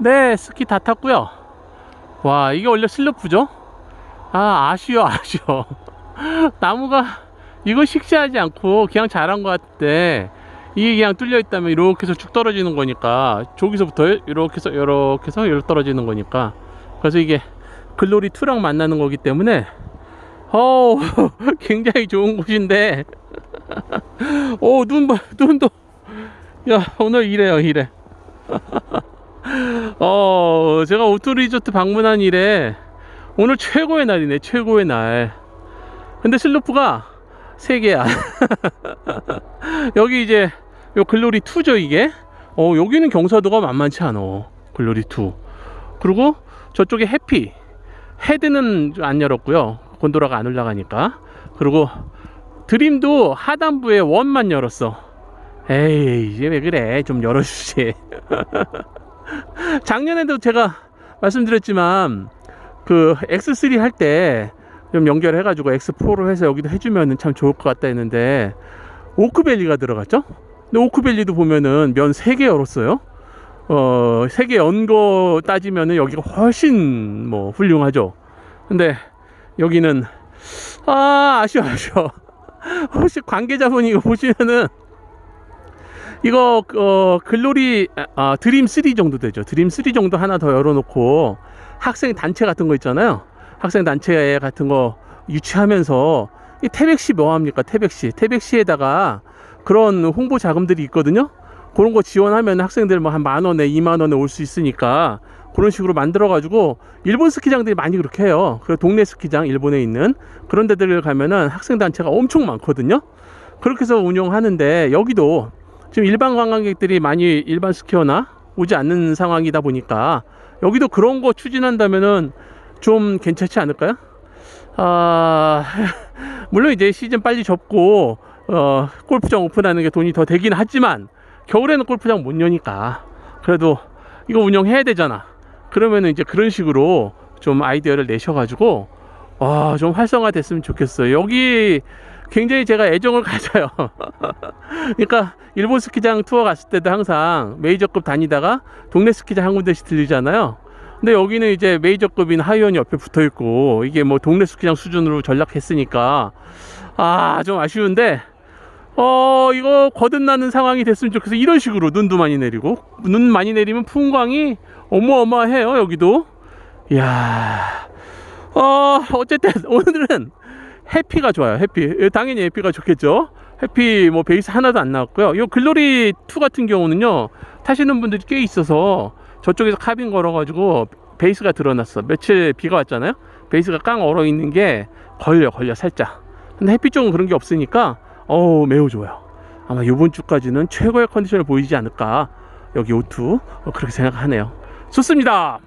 네, 스키 다 탔고요. 와, 이게 원래 슬로프죠? 아, 아쉬워, 아쉬워. 나무가 이거 식시하지 않고 그냥 자란 것 같은데 이게 그냥 뚫려 있다면 이렇게 해서 쭉 떨어지는 거니까 저기서부터 이렇게 해서 이렇게 해서 이렇게 떨어지는 거니까 그래서 이게 글로리 2랑 만나는 거기 때문에 어 굉장히 좋은 곳인데 오눈봐 눈도 야 오늘 이래요 이래 어 제가 오토 리조트 방문한 이래 오늘 최고의 날이네 최고의 날. 근데 슬로프가 세 개야. 여기 이제 요 글로리 2죠 이게? 어 여기는 경사도가 만만치 않어 글로리 2 그리고 저쪽에 해피 헤드는 안 열었고요. 곤도라가 안 올라가니까. 그리고 드림도 하단부에 원만 열었어. 에이 이제 왜 그래? 좀 열어주지 작년에도 제가 말씀드렸지만 그 X3 할 때 좀 연결해가지고 X4로 해서 여기도 해주면 참 좋을 것 같다 했는데 오크밸리가 들어갔죠? 근데 오크밸리도 보면은 면 3개 열었어요. 어, 3개 연 거 따지면은 여기가 훨씬 뭐 훌륭하죠. 근데 여기는 아, 아쉬워, 아쉬워. 혹시 관계자분 이거 보시면은 이거 어, 글로리 아, 드림 3 정도 되죠. 드림 3 정도 하나 더 열어놓고 학생 단체 같은 거 있잖아요. 학생 단체 같은 거 유치하면서 이 태백시 뭐합니까? 태백시 태백시에다가 그런 홍보 자금들이 있거든요. 그런 거 지원하면 학생들 뭐 한 만 원에 이만 원에 올 수 있으니까 그런 식으로 만들어 가지고 일본 스키장들이 많이 그렇게 해요. 그리고 동네 스키장 일본에 있는 그런 데들 가면은 학생 단체가 엄청 많거든요. 그렇게 해서 운영하는데 여기도 지금 일반 관광객들이 많이 일반 스키어나 오지 않는 상황이다 보니까 여기도 그런 거 추진한다면은 좀 괜찮지 않을까요? 아 물론 이제 시즌 빨리 접고 어 골프장 오픈하는 게 돈이 더 되긴 하지만 겨울에는 골프장 못 여니까 그래도 이거 운영해야 되잖아. 그러면은 이제 그런 식으로 좀 아이디어를 내셔가지고 와좀 활성화 됐으면 좋겠어요. 여기 굉장히 제가 애정을 가져요. 그러니까 일본 스키장 투어 갔을 때도 항상 메이저급 다니다가 동네 스키장 한 군데씩 들리잖아요. 근데 여기는 이제 메이저급인 하이원이 옆에 붙어 있고 이게 뭐 동네 스키장 수준으로 전락했으니까 아 좀 아쉬운데 어 이거 거듭나는 상황이 됐으면 좋겠어 이런 식으로 눈도 많이 내리고 눈 많이 내리면 풍광이 어마어마해요 여기도 이야 어 어쨌든 오늘은 해피가 좋아요 해피. 당연히 해피가 좋겠죠? 해피 뭐 베이스 하나도 안 나왔고요. 이 글로리 2 같은 경우는요 타시는 분들이 꽤 있어서 저쪽에서 카빈 걸어가지고 베이스가 드러났어. 며칠 비가 왔잖아요? 베이스가 깡 얼어 있는 게 걸려 걸려 살짝. 근데 햇빛 쪽은 그런 게 없으니까 어우 매우 좋아요. 아마 이번 주까지는 최고의 컨디션을 보이지 않을까. 여기 오투 어, 그렇게 생각하네요. 좋습니다